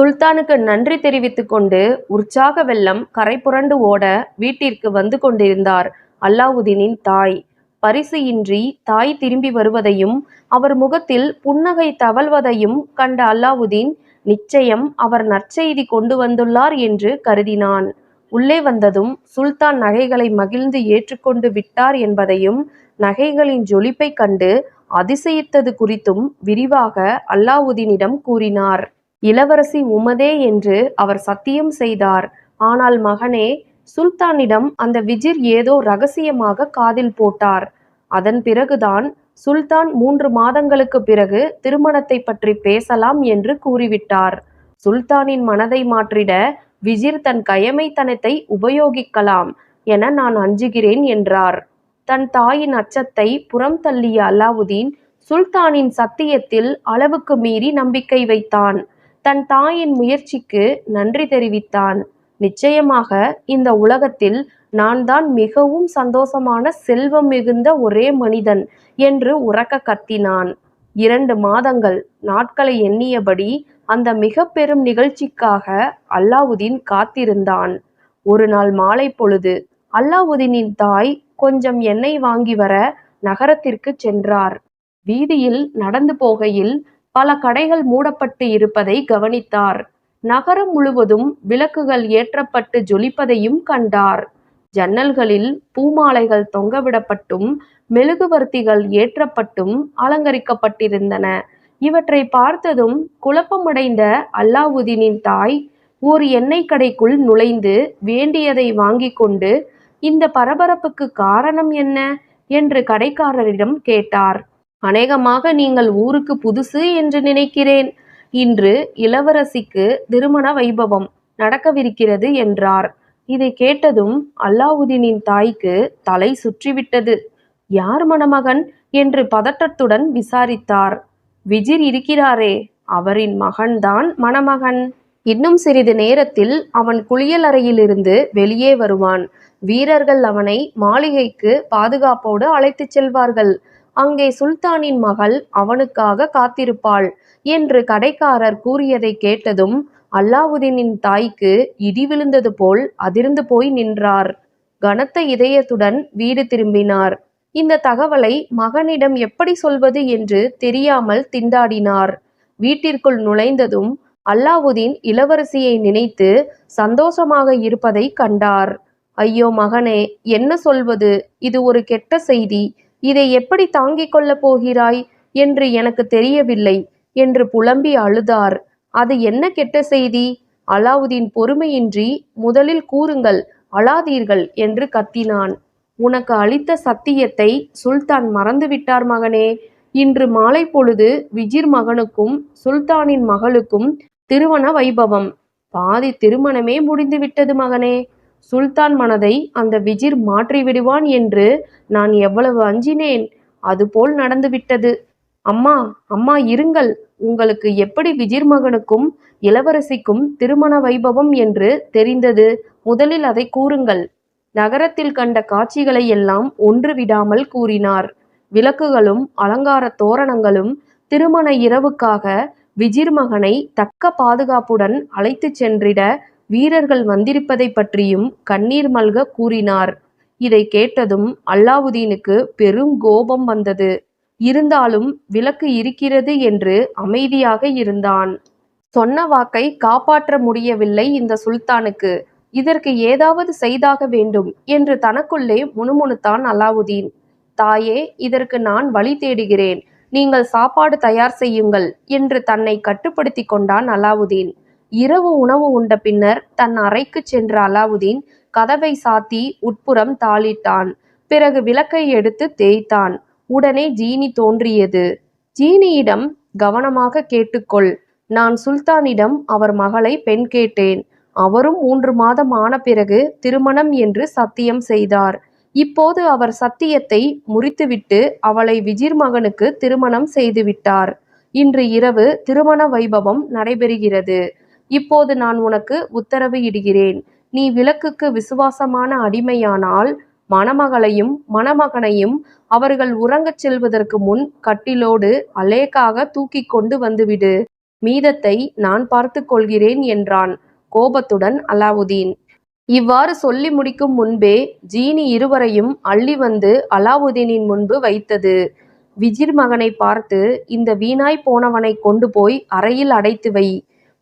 சுல்தானுக்கு நன்றி தெரிவித்துக் கொண்டு உற்சாக வெள்ளம் கரை புரண்டு ஓட வீட்டிற்கு வந்து கொண்டிருந்தார் அல்லாவுதீனின் தாய். பரிசு இன்றி தாய் திரும்பி வருவதையும் அவர் முகத்தில் புன்னகை தவழ்வதையும் கண்ட அல்லாவுதீன் நிச்சயம் அவர் நற்செய்தி கொண்டு வந்துள்ளார் என்று கருதினான். உள்ளே வந்ததும் சுல்தான் நகைகளை மகிழ்ந்து ஏற்றுக்கொண்டு விட்டார் என்பதையும் நகைகளின் ஜொலிப்பைக் கண்டு அதிசயித்தது குறித்தும் விரிவாக அல்லாவுதீனிடம் கூறினார். இளவரசி உமதே என்று அவர் சத்தியம் செய்தார். ஆனால் மகனே சுல்தானிடம் அந்த விஜிர் ஏதோ ரகசியமாக காதில் போட்டார். அதன் பிறகுதான் சுல்தான் மூன்று மாதங்களுக்கு பிறகு திருமணத்தை பற்றி பேசலாம் என்று கூறிவிட்டார். சுல்தானின் மனதை மாற்றிட விஜிர் தன் கயமைத்தனத்தை உபயோகிக்கலாம் என நான் அஞ்சுகிறேன் என்றார். தன் தாயின் அச்சத்தை புறம் தள்ளிய அல்லாவுதீன் சுல்தானின் சத்தியத்தில் அளவுக்கு மீறி நம்பிக்கை வைத்தான். தன் தாயின் முயற்சிக்கு நன்றி தெரிவித்தான். நிச்சயமாக இந்த உலகத்தில் நான் தான் மிகவும் சந்தோஷமான செல்வம் மிகுந்த ஒரே மனிதன் என்று உறக்க கத்தினான். இரண்டு மாதங்கள் நாட்களை எண்ணியபடி அந்த மிக பெரும் நிகழ்ச்சிக்காக அல்லாவுதீன் காத்திருந்தான். ஒரு நாள் மாலை பொழுது அல்லாவுதீனின் தாய் கொஞ்சம் எண்ணெய் வாங்கி வர நகரத்திற்கு சென்றார். வீதியில் நடந்து போகையில் பல கடைகள் மூடப்பட்டு இருப்பதை கவனித்தார். நகரம் முழுவதும் விளக்குகள் ஏற்றப்பட்டு ஜொலிப்பதையும் கண்டார். ஜன்னல்களில் பூமாலைகள் தொங்கவிடப்பட்டும் மெழுகுவர்த்திகள் ஏற்றப்பட்டும் அலங்கரிக்கப்பட்டிருந்தன. இவற்றை பார்த்ததும் குழப்பமடைந்த அல்லாவுதீனின் தாய் ஓர் எண்ணெய் கடைக்குள் நுழைந்து வேண்டியதை வாங்கி கொண்டு இந்த பரபரப்புக்கு காரணம் என்ன? என்று கடைக்காரரிடம் கேட்டார். அநேகமாக நீங்கள் ஊருக்கு புதுசு என்று நினைக்கிறேன். இன்று இளவரசிக்கு திருமண வைபவம் நடக்கவிருக்கிறது என்றார். இதை கேட்டதும் அல்லாவுதீனின் தாய்க்கு தலை சுற்றிவிட்டது. யார் மணமகன் என்று பதட்டத்துடன் விசாரித்தார். விஜிர் இருக்கிறாரே அவரின் மகன்தான் மணமகன். இன்னும் சிறிது நேரத்தில் அவன் குளியலறையிலிருந்து வெளியே வருவான். வீரர்கள் அவனை மாளிகைக்கு பாதுகாப்போடு அழைத்துச் செல்வார்கள். அங்கே சுல்தானின் மகள் அவனுக்காக காத்திருப்பாள் என்று கடைக்காரர் கூறியதை கேட்டதும் அல்லாவுதீனின் தாய்க்கு இடி விழுந்தது போல் அதிர்ந்து போய் நின்றார். கனத்த இதயத்துடன் வீடு திரும்பினார். இந்த தகவலை மகனிடம் எப்படி சொல்வது என்று தெரியாமல் திண்டாடினார். வீட்டிற்குள் நுழைந்ததும் அல்லாவுதீன் இளவரசியை நினைத்து சந்தோஷமாக இருப்பதை கண்டார். ஐயோ மகனே என்ன சொல்வது? இது ஒரு கெட்ட செய்தி. இதை எப்படி தாங்கிக் கொள்ளப் போகிறாய் என்று எனக்கு தெரியவில்லை என்று புலம்பி அழுதார். அது என்ன கெட்ட செய்தி? அலாவுதீன் பொறுமையின்றி முதலில் கூறுங்கள் அழாதீர்கள் என்று கத்தினான். உனக்கு அளித்த சத்தியத்தை சுல்தான் மறந்துவிட்டார் மகனே. இன்று மாலை பொழுது விஜிர் மகனுக்கும் சுல்தானின் மகளுக்கும் திருமண வைபவம். பாதி திருமணமே முடிந்துவிட்டது மகனே. சுல்தான் மனதை அந்த விஜிர் மாற்றி விடுவான் என்று நான் எவ்வளவு அஞ்சினேன். அதுபோல் நடந்துவிட்டது. அம்மா அம்மா இருங்கள். உங்களுக்கு எப்படி விஜிர் மகனுக்கும் இளவரசிக்கும் திருமண வைபவம் என்று தெரிந்தது. முதலில் அதை கூறுங்கள். நகரத்தில் கண்ட காட்சிகளை எல்லாம் ஒன்று விடாமல் கூறினார். விளக்குகளும் அலங்கார தோரணங்களும் திருமண இரவுக்காக விஜிர் மகனை தக்க பாதுகாப்புடன் அழைத்துச் சென்றிட வீரர்கள் வந்திருப்பதை பற்றியும் கண்ணீர் மல்க கூறினார். இதை கேட்டதும் அல்லாவுதீனுக்கு பெரும் கோபம் வந்தது. இருந்தாலும் விளக்கு இருக்கிறது என்று அமைதியாக இருந்தான். சொன்ன வாக்கை காப்பாற்ற முடியவில்லை இந்த சுல்தானுக்கு. இதற்கு ஏதாவது செய்தாக வேண்டும் என்று தனக்குள்ளே முணுமுணுத்தான் அலாவுதீன் தாயே இதற்கு நான் வழி தேடுகிறேன். நீங்கள் சாப்பாடு தயார் செய்யுங்கள் என்று தன்னை கட்டுப்படுத்தி கொண்டான் அலாவுதீன் இரவு உணவு உண்ட பின்னர் தன் அறைக்கு சென்ற அலாவுதீன் கதவை சாத்தி உட்புறம் தாளிட்டான். பிறகு விளக்கை எடுத்து தேய்த்தான். உடனே ஜீனி தோன்றியது. ஜீனியிடம் கவனமாக கேட்டுக்கொள். நான் சுல்தானிடம் அவர் மகளை பெண் கேட்டேன். அவரும் மூன்று மாதம் ஆன பிறகு திருமணம் என்று சத்தியம் செய்தார். இப்போது அவர் சத்தியத்தை முறித்துவிட்டு அவளை விஜிர் மகனுக்கு திருமணம் செய்துவிட்டார். இன்று இரவு திருமண வைபவம் நடைபெறுகிறது. இப்போது நான் உனக்கு உத்தரவு இடுகிறேன். நீ விளக்குக்கு விசுவாசமான அடிமையானால் மணமகளையும் மணமகனையும் அவர்கள் உறங்கச் செல்வதற்கு முன் கட்டிலோடு அலேக்காக தூக்கி கொண்டு வந்துவிடு. மீதத்தை நான் பார்த்துக் கொள்கிறேன் என்றான் கோபத்துடன் அலாவுதீன். இவ்வாறு சொல்லி முடிக்கும் முன்பே ஜீனி இருவரையும் அள்ளி வந்து அலாவுதீனின் முன்பு வைத்தது. விஜிர் மகனை பார்த்து இந்த வீணாய் போனவனை கொண்டு போய் அறையில் அடைத்து வை.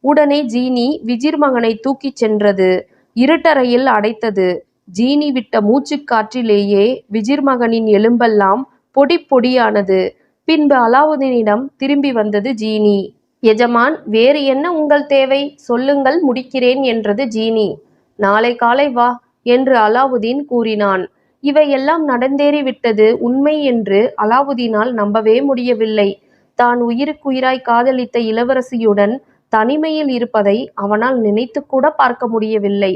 உடனே ஜீனி விஜிர் மகனை தூக்கிச் சென்றது. இருட்டறையில் அடைத்தது. ஜீனி விட்ட மூச்சுக்காற்றிலேயே விஜிர் மகனின் எலும்பெல்லாம் பொடி பொடியானது. பின்பு அலாவுதீனிடம் திரும்பி வந்தது ஜீனி. எஜமான் வேறு என்ன உங்கள் தேவை? சொல்லுங்கள் முடிக்கிறேன் என்றது ஜீனி. நாளை காலை வா என்று அலாவுதீன் கூறினான். இவையெல்லாம் நடந்தேறிவிட்டது உண்மை என்று அலாவுதீனால் நம்பவே முடியவில்லை. தான் உயிருக்குயிராய் காதலித்த இளவரசியுடன் தனிமையில் இருப்பதை அவனால் நினைத்து கூட பார்க்க முடியவில்லை.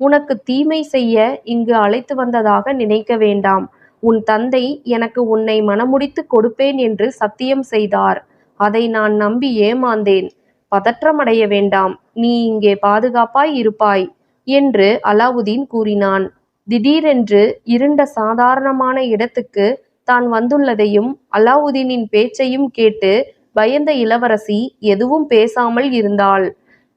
உனக்கு தீமை செய்ய இங்கு அழைத்து வந்ததாக நினைக்க வேண்டாம். உன் தந்தை எனக்கு உன்னை மனமுடித்து கொடுப்பேன் என்று சத்தியம் செய்தார். அதை நான் நம்பி ஏமாந்தேன். பதற்றமடைய வேண்டாம். நீ இங்கே பாதுகாப்பாய் இருப்பாய் என்று அலாவுதீன் கூறினான். திடீரென்று இருண்ட சாதாரணமான இடத்துக்கு தான் வந்துள்ளதையும் அலாவுதீனின் பேச்சையும் கேட்டு பயந்த இளவரசி எதுவும் பேசாமல் இருந்தாள்.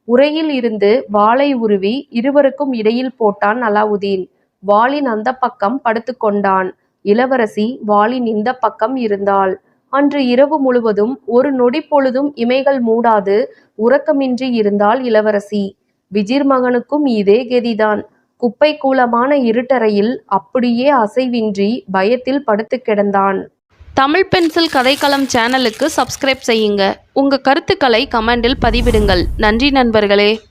உரையில் இருந்து வாளை உருவி இருவருக்கும் இடையில் போட்டான் அலாவுதீன். வாளின் அந்த பக்கம் படுத்துக்கொண்டான் இளவரசி வாளின் இந்த பக்கம் இருந்தாள். அன்று இரவு முழுவதும் ஒரு நொடி பொழுதும் இமைகள் மூடாது உறக்கமின்றி இருந்தாள் இளவரசி. விஜிர் மகனுக்கும் இதே கெதிதான். குப்பை கூலமான இருட்டறையில் அப்படியே அசைவின்றி பயத்தில் படுத்து கிடந்தான். தமிழ் பென்சில் கதைக்களம் சேனலுக்கு சப்ஸ்கிரைப் செய்யுங்க. உங்கள் கருத்துக்களை கமெண்டில் பதிவிடுங்கள். நன்றி நண்பர்களே.